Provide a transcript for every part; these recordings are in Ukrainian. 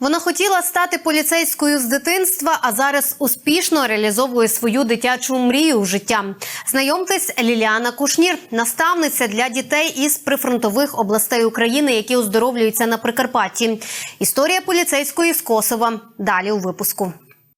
Вона хотіла стати поліцейською з дитинства, а зараз успішно реалізовує свою дитячу мрію в життя. Знайомтесь, Ліліана Кушнір, наставниця для дітей із прифронтових областей України, які оздоровлюються на Прикарпатті. Історія поліцейської з Косова. Далі у випуску.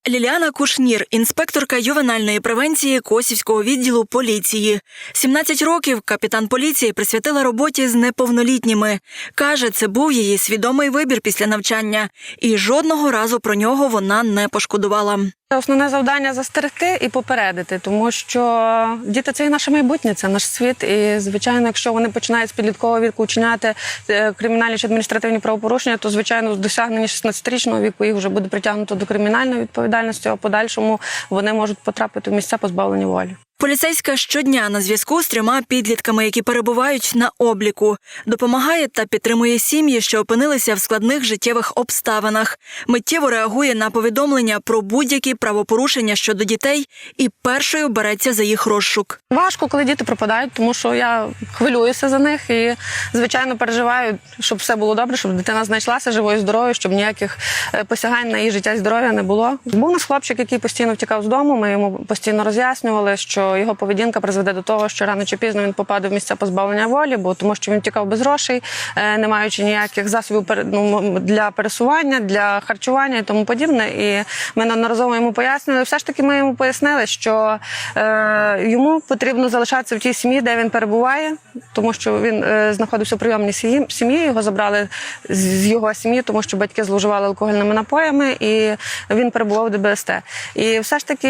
Ліліана Кушнір, інспекторка ювенальної превенції Косівського відділу поліції. 17 років капітан поліції присвятила роботі з неповнолітніми. Каже, це був її свідомий вибір після навчання, і жодного разу про нього вона не пошкодувала. Основне завдання застерегти і попередити, тому що діти це і наше майбутнє, це наш світ. І звичайно, якщо вони починають з підліткового віку вчиняти е, кримінальні чи адміністративні правопорушення, то звичайно з досягнення 16-річного віку їх вже буде притягнуто до кримінальної відповідальності. А подальшому вони можуть потрапити в місця позбавлення волі. Поліцейська щодня на зв'язку з трьома підлітками, які перебувають на обліку, допомагає та підтримує сім'ї, що опинилися в складних життєвих обставинах. Миттєво реагує на повідомлення про будь-які правопорушення щодо дітей і першою береться за їх розшук. Важко, коли діти пропадають, тому що я хвилююся за них і, звичайно, переживаю, щоб все було добре, щоб дитина знайшлася живою, здоровою, щоб ніяких е, посягань на її життя і здоров'я не було. Був нас хлопчик, який постійно втікав з дому. Ми йому постійно роз'яснювали, що його поведінка призведе до того, що рано чи пізно він попаде в місця позбавлення волі, бо тому, що він втікав без грошей, е, не маючи ніяких засобів ну, для пересування, для харчування і тому подібне. І ми неодноразово йому пояснювали. Все ж таки, ми йому пояснили, що е, йому потрібно залишатися в тій сім'ї, де він перебуває, тому що він е, знаходився в прийомній сім'ї. Його забрали з його сім'ї, тому що батьки зловживали алкогольними напоями, і він перебував в ДБСТ. І все ж таки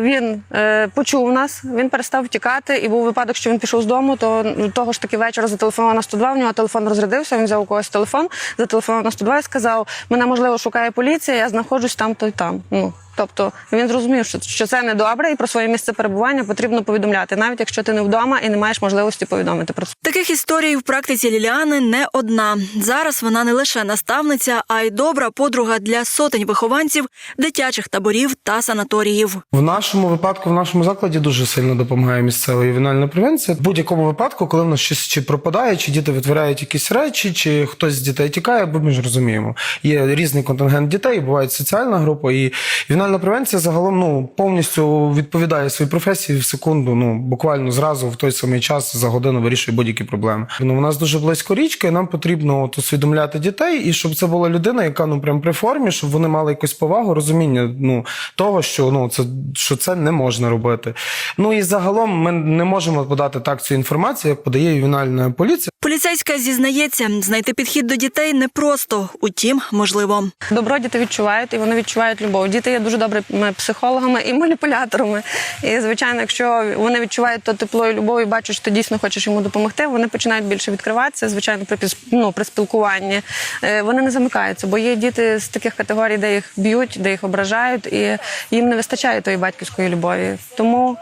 він е, почув нас, він перестав втікати. І був випадок, що він пішов з дому, то того ж таки вечора зателефонував на 102, в нього телефон розрядився, він взяв у когось телефон, зателефонував на 102 і сказав, мене можливо шукає поліція, я знаходжусь там, то й там. Ну, Тобто він зрозумів, що, що це не добре, і про своє місце перебування потрібно повідомляти, навіть якщо ти не вдома і не маєш можливості повідомити про це. Таких історій в практиці Ліліани не одна. Зараз вона не лише наставниця, а й добра подруга для сотень вихованців дитячих таборів та санаторіїв. В нашому випадку, в нашому закладі дуже сильно допомагає місцева ювенальна превенція. В будь-якому випадку, коли в нас щось чи пропадає, чи діти витворяють якісь речі, чи хтось з дітей тікає, бо ми ж розуміємо. Є різний контингент дітей, буває соціальна група, і ювенальна превенція загалом ну повністю відповідає своїй професії в секунду. Ну буквально зразу в той самий час за годину вирішує будь-які проблеми. Ну, у нас дуже близько річки, і нам потрібно от, усвідомляти дітей, і щоб це була людина, яка ну прям при формі, щоб вони мали якусь повагу, розуміння ну того, що ну це що це не можна робити. Ну і загалом ми не можемо подати так цю інформацію, як подає ювенальна поліція. Поліцейська зізнається, знайти підхід до дітей непросто, утім, можливо. Добро діти відчувають, і вони відчувають любов. Діти є дуже добрими психологами і маніпуляторами. І звичайно, якщо вони відчувають то тепло і любов і бачать, що ти дійсно хочеш йому допомогти, вони починають більше відкриватися. Звичайно, при ну, при спілкуванні Е, вони не замикаються, бо є діти з таких категорій, де їх б'ють, де їх ображають, і їм не вистачає тої батьківської любові. Тому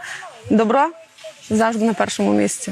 добро завжди на першому місці.